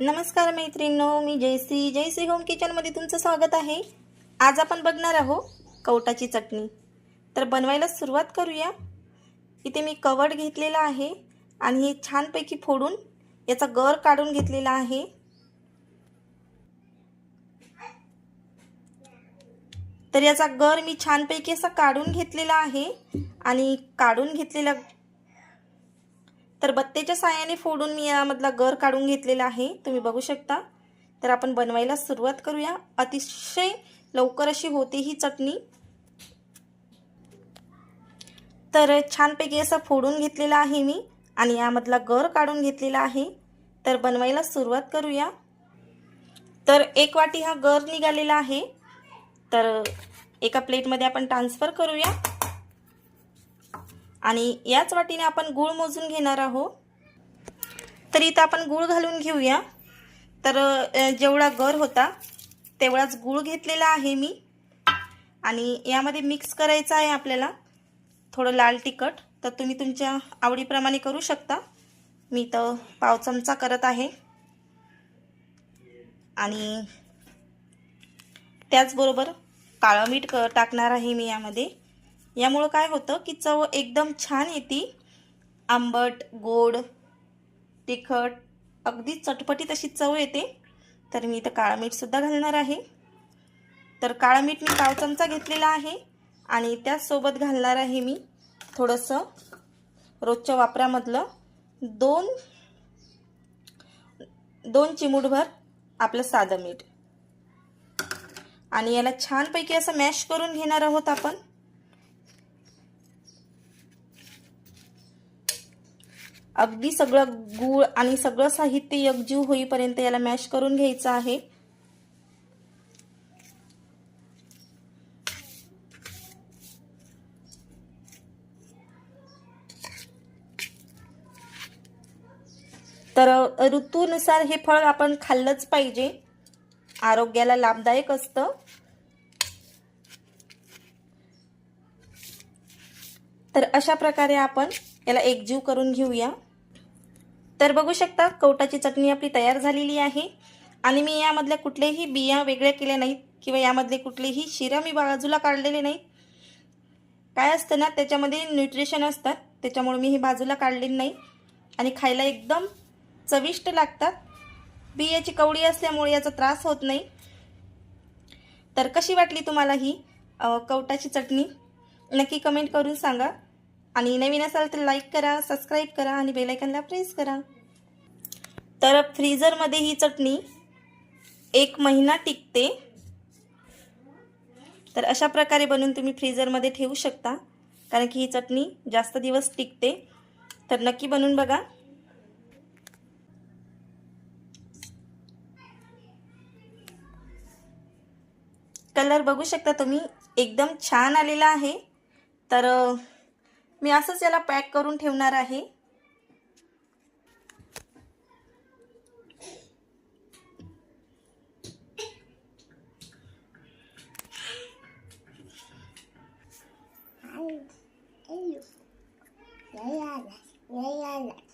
नमस्कार मैत्रिणींनो मी जयश्री. जयश्री होम किचनमध्ये तुमचं स्वागत आहे. आज आपण बघणार आहोत कवटाची चटणी. तर बनवायला सुरुवात करूया. इथे मी कवड घेतलेला आहे आणि हे छानपैकी फोडून याचा गर काढून घेतलेला आहे. तर याचा गर मी छानपैकी असा काढून घेतलेला आहे आणि काढून घेतलेला तर बत्तेच्या साह्याने फोडून मी यामधला गर काढून घेतलेला आहे. तुम्ही बघू शकता. तर आपण बनवायला सुरुवात करूया. अतिशय लवकर अशी होते ही चटणी. तर छानपैकी असं फोडून घेतलेला आहे मी आणि यामधला गर काढून घेतलेला आहे. तर बनवायला सुरुवात करूया. तर एक वाटी हा गर निघालेला आहे. तर एका प्लेटमध्ये आपण ट्रान्सफर करूया. आणि याच वाटीने आपण गूळ मोजून घेणार आहोत. तर इथं आपण गूळ घालून घेऊया. तर जेवढा गर होता तेवढाच गूळ घेतलेला आहे मी. आणि यामध्ये मिक्स करायचं आहे आपल्याला. थोडं लाल तिखट. तर तुम्ही तुमच्या आवडीप्रमाणे करू शकता. मी तर पाव चमचा करत आहे. आणि त्याचबरोबर काळं मीठ क टाकणार आहे मी यामध्ये. यामुळं काय होतं की चव एकदम छान येते. आंबट गोड तिखट अगदी चटपटीत अशी चव येते. तर मी इथं काळं मीठसुद्धा घालणार आहे. तर काळं मीठ मी पाव चमचा घेतलेला आहे आणि त्याचसोबत घालणार आहे मी थोडंसं रोजच्या वापरामधलं दोन दोन चिमूटभर आपलं साधं मीठ. आणि याला छानपैकी असं मॅश करून घेणार आहोत आपण. अगदी सगळं गूळ आणि सगळं साहित्य एकजीव होईपर्यंत याला मॅश करून घ्यायचं आहे. तर ऋतूनुसार हे फळ आपण खाल्लंच पाहिजे. आरोग्याला लाभदायक असतं. तर अशा प्रकारे आपण याला एकजीव करून घेऊया. तर बघू शकता कवटाची चटणी आपली तयार झालेली आहे. आणि मी यामधल्या कुठल्याही बिया वेगळ्या केल्या नाहीत किंवा यामधले कुठलेही शिरा मी बाजूला काढलेले नाहीत काय असतं ना त्याच्यामध्ये न्यूट्रिशन असतात त्याच्यामुळे मी हे बाजूला काढलेली नाही. आणि खायला एकदम चविष्ट लागतात. बियाची कवडी असल्यामुळे याचा त्रास होत नाही. तर कशी वाटली तुम्हाला ही कवटाची चटणी? नक्की कमेंट करून सांगा. आणि नवीन असाल तर लाईक करा सबस्क्राईब करा आणि बेलायकनला प्रेस करा. तर फ्रीजरमध्ये ही चटणी एक महिना टिकते. तर अशा प्रकारे बनवून तुम्ही फ्रीझरमध्ये ठेवू शकता. कारण की ही चटणी जास्त दिवस टिकते. तर नक्की बनवून बघा. कलर बघू शकता तुम्ही. एकदम छान आलेला आहे. तर मी असंच याला पॅक करून ठेवणार आहे Yeah, yeah, yeah.